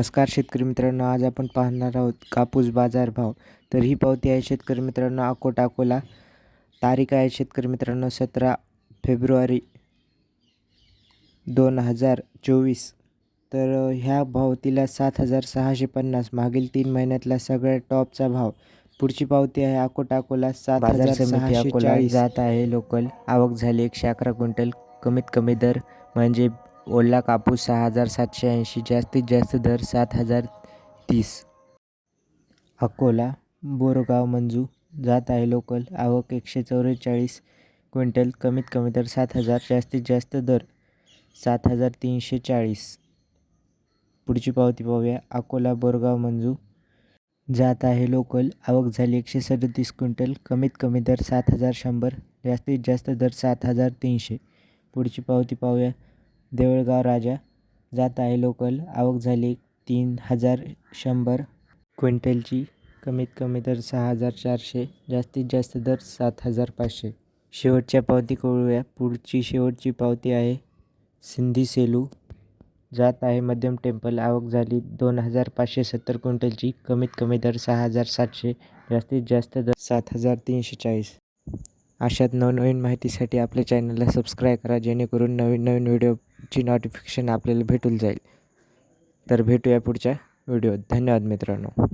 नमस्कार शेतकरी मित्रांनो आज आपण पाहणार आहोत कापूस बाजार भाव. तर ही पावती आहे शेतकरी मित्रांनो अकोट अकोला तारीख आहे शेतकरी मित्रांनो सतरा फेब्रुवारी दोन हजार चोवीस. तर ह्या पावतीला सात हजार सहाशे पन्नास मागील तीन महिन्यातला सगळ्यात टॉपचा भाव. पुढची पावती आहे अकोट अकोला सात हजार सहाशे चाळीस. जात आहे लोकल आवक झाली एकशे अकरा क्विंटल कमीत कमी दर म्हणजे ओला कापूस सहा हजार सातशे ऐंशी जास्तीत जास्त दर सात हजार तीस. अकोला बोरगाव मंजू जात आहे लोकल आवक एकशे चौवेचाळीस क्विंटल कमीत कमी दर सात हजार जास्तीत जास्त दर सात हजार तीनशे चाळीस. पुढची पावती पाहूया. अकोला बोरगाव मंजू जात आहे लोकल आवक झाली एकशे सदतीस क्विंटल कमीत कमी दर सात हजार शंभर जास्तीत जास्त दर सात हजार तीनशे. पुढची पावती पाहूया. देवळगाव राजा. जात आहे लोकल. आवक झाली तीन हजार शंभर. क्विंटलची कमीत कमी दर सहा हजार चारशे. जास्तीत जास्त दर सात हजार पाचशे. शेवटच्या पावती कळूया. पुढची शेवटची पावती आहे सिंधी सेलू. जात आहे मध्यम टेम्पल. आवक झाली दोन हजार पाचशे सत्तर क्विंटलची. कमीत कमी दर सहा हजार सातशे. जास्तीत जास्त दर सात हजार तीनशे चाळीस. अशात नवनवीन माहितीसाठी आपल्या चॅनलला सबस्क्राईब करा जेणेकरून नवीन नवीन व्हिडिओची नोटिफिकेशन आपल्याला भेटून जाईल. तर भेटूया पुढच्या व्हिडिओत. धन्यवाद मित्रांनो.